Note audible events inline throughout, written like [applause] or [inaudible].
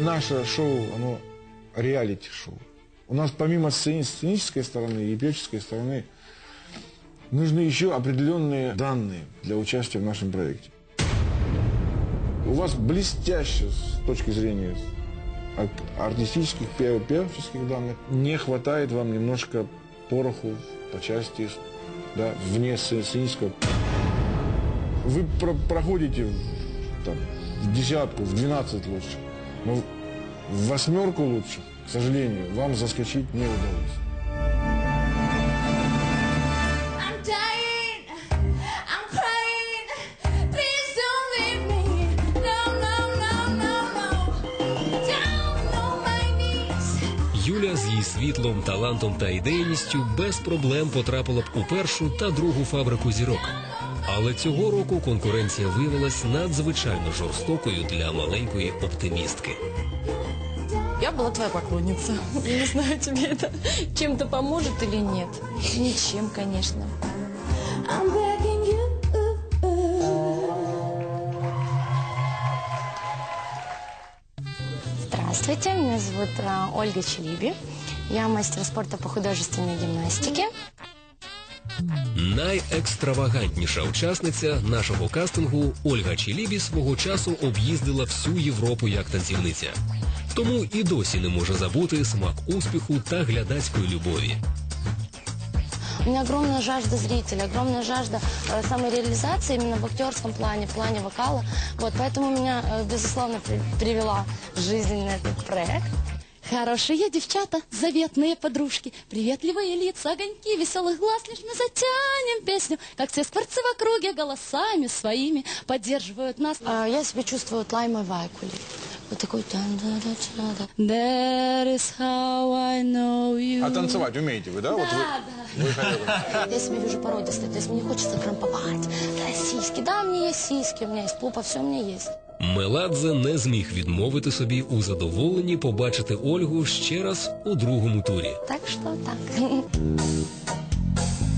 наше шоу, оно реалити-шоу. У нас помимо сцени- сценической стороны и певческой стороны нужны еще определенные данные для участия в нашем проекте. У вас блестяще с точки зрения ар- артистических, пе- певческих данных. Не хватает вам немножко пороху по части да, вне сце- сценического. Вы про- проходите в, там, в десятку, в 12 лучших, Ну, в восьмерку лучше, к сожалению, вам заскочить не удалось. Юля з її світлом, талантом та ідейністю без проблем потрапила б у першу та другу фабрику зірок. Але цього року конкуренція виявилась надзвичайно жорстокою для маленької оптимістки. Я была твоя поклонница. [laughs] Я не знаю, тебе это чем-то поможет или нет. Ничем, конечно. I'm begging you. Здравствуйте, меня зовут э, Ольга Челиби. Я мастер спорта по художественной гимнастике. Найекстравагантніша учасниця нашого кастингу Ольга Чілібі свого часу об'їздила всю Європу як танцівниця. Тому і досі не може забути смак успіху та глядацької любові. У меня огромная жажда зрителя, огромная жажда э, самореализации именно в актерском плане, в плане вокала. Вот, поэтому меня, э, безусловно, при- привела жизнь на этот проект. Хорошие девчата, заветные подружки, приветливые лица, огоньки веселых глаз, лишь мы затянем песню, как все скворцы в округе голосами своими поддерживают нас. А, Я себя чувствую Тлаймой Вайкули. Вот такой да да да да That is how I know you. А танцевать умеете вы, да? Вот вы, вы хореограф. Я себя вижу породистой, то есть мне хочется крамповать. Да, сиськи, да, у меня есть сиськи, у меня есть попа, все у меня есть. Меладзе не зміг відмовити собі у задоволенні побачити Ольгу ще раз у другому турі. Так что так.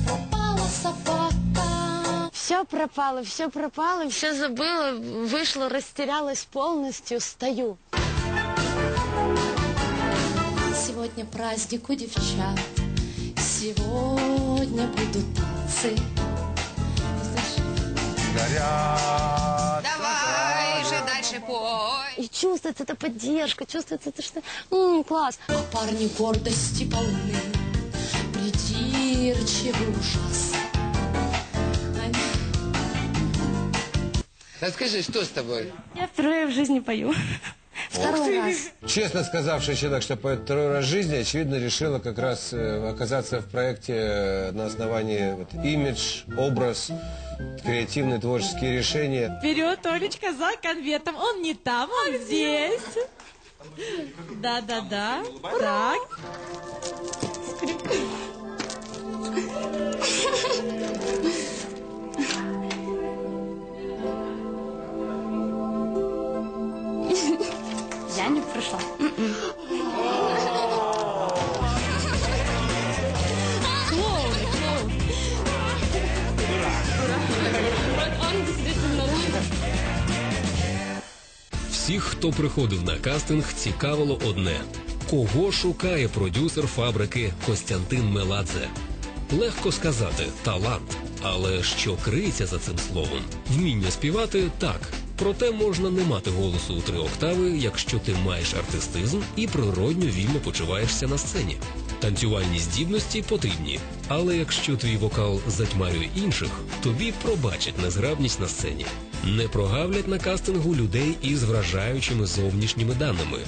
Пропала собака. Все пропало, все пропало, все забыла, вышла, растерялась полностью, стою. Сегодня праздник у девчат, сегодня будут танцы. Давай же дальше пой. И чувствуется эта поддержка, чувствуется это, что м, класс. А парни гордости полны, придирчивы ужасно. Они Расскажи, что с тобой? Я впервые в жизни пою. Второй раз. Честно сказавший человек, что поет второй раз в жизни, очевидно, решила как раз э, оказаться в проекте э, на основании вот, имидж, образ, креативные творческие решения. Вперед, Олечка, за конвертом. Он не там, он здесь. Да-да-да. Так. Я не пришла. Всіх, хто приходив на кастинг, цікавило одне: кого шукає продюсер фабрики Костянтин Меладзе. Легко сказати талант, але що криється за цим словом? Вміння співати так. Проте можна не мати голосу у три октави, якщо ти маєш артистизм і природньо вільно почуваєшся на сцені. Танцювальні здібності потрібні, але якщо твій вокал затьмарює інших, тобі пробачать незграбність на сцені. Не прогавлять на кастингу людей із вражаючими зовнішніми даними.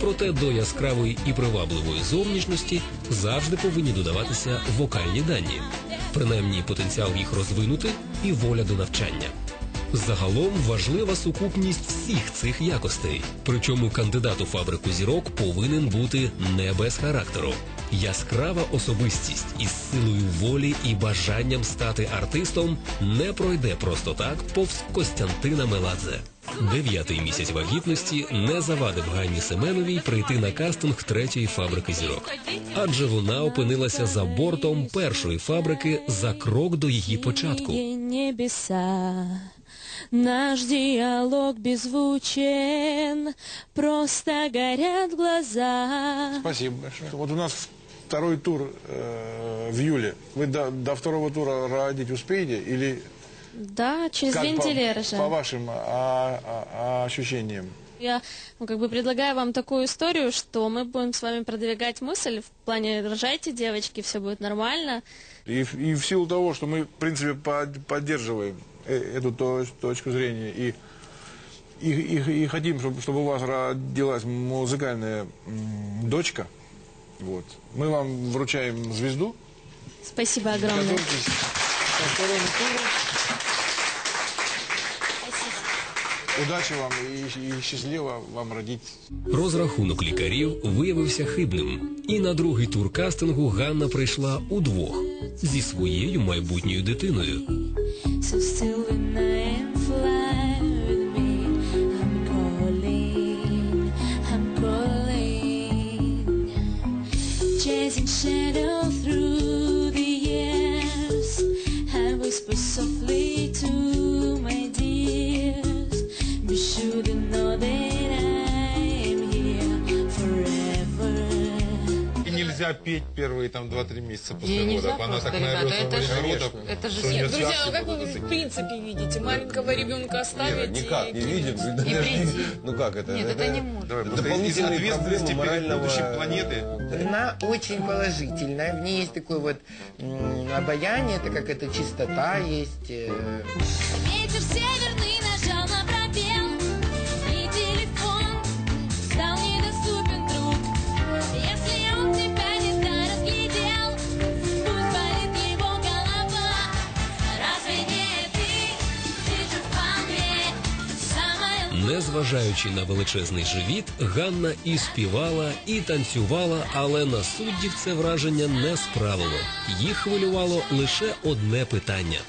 Проте до яскравої і привабливої зовнішності завжди повинні додаватися вокальні дані, принаймні потенціал їх розвинути і воля до навчання. Загалом важлива сукупність всіх цих якостей. Причому кандидат у фабрику зірок повинен бути не без характеру. Яскрава особистість із силою волі і бажанням стати артистом не пройде просто так повз Костянтина Меладзе. Дев'ятий місяць вагітності не завадив Ганні Семеновій прийти на кастинг третьої фабрики зірок, адже вона опинилася за бортом першої фабрики за крок до її початку. Наш диалог беззвучен, просто горят глаза. Спасибо большое. Вот у нас второй тур э, в июле. Вы до, до второго тура родить успеете или Да, через как две по, недели по рожаю. вашим а, а- а ощущениям? Я ну, как бы предлагаю вам такую историю, что мы будем с вами продвигать мысль в плане рожайте, девочки, все будет нормально. И, в- и в силу того, что мы, в принципе, под- поддерживаем эту то- точку зрения и, и, и- и хотим, чтобы, чтобы у вас родилась музыкальная м, дочка, вот, мы вам вручаем звезду. Спасибо огромное. Готовьтесь ко второму туру. Удачи вам і, і щасливо вам родити. Розрахунок лікарів виявився хибним, і на другий тур кастингу Ганна прийшла удвох зі своєю майбутньою дитиною. so soon. Петь первые там 2-3 месяца после Ей родов. Она просто, так ребята, это же- родов, это же нет, друзья, а как вы в принципе видите? Маленького ребенка оставить никак и... не видим. И прийти. Ну как это? Нет, это не может. Давай, дополнительные ответственности морального... будущей планеты. Она очень положительная, в ней есть такое вот обаяние, это как эта чистота есть. э, Ветер северный Незважаючи на величезний живіт, Ганна і співала, і танцювала, але на суддів це враження не справило. Їх хвилювало лише одне питання.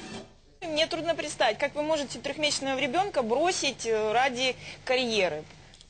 Мне трудно представить, как вы можете трехмесячного ребенка бросить э, ради карьеры.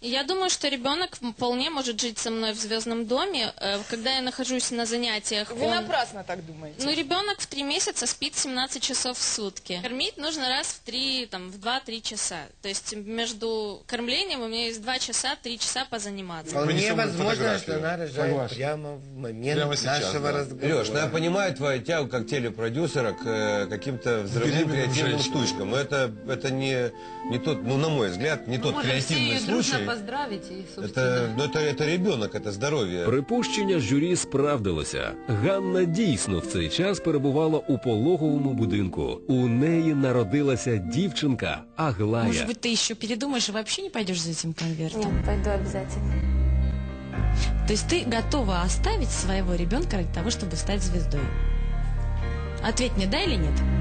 Я думаю, что ребенок вполне может жить со мной в звездном доме. Э, Когда я нахожусь на занятиях, Вы он- напрасно так думаете. Ну, ребенок в три месяца спит 17 часов в сутки. Кормить нужно раз в три, там, в два-три часа. То есть между кормлением у меня есть два часа, три часа позаниматься. Вполне возможно, что она рожает Согласен. прямо в момент Прямо сейчас, нашего да. разговора. Леш, ну я понимаю твою тягу как телепродюсера к э, каким-то взрывным креативным штучкам. Но это, это не, не тот, ну, на мой взгляд, не тот креативный случай поздравить и, Это, ну, это, это ребенок, это здоровье. Припущення журі справдилося. Ганна дійсно в цей час перебувала у пологовому будинку. У неї народилася дівчинка Аглая. Может быть, ты еще передумаешь и вообще не пойдешь за этим конвертом? Нет, пойду обязательно. То есть ты готова оставить своего ребенка ради того, чтобы стать звездой? Ответь мне, да или нет?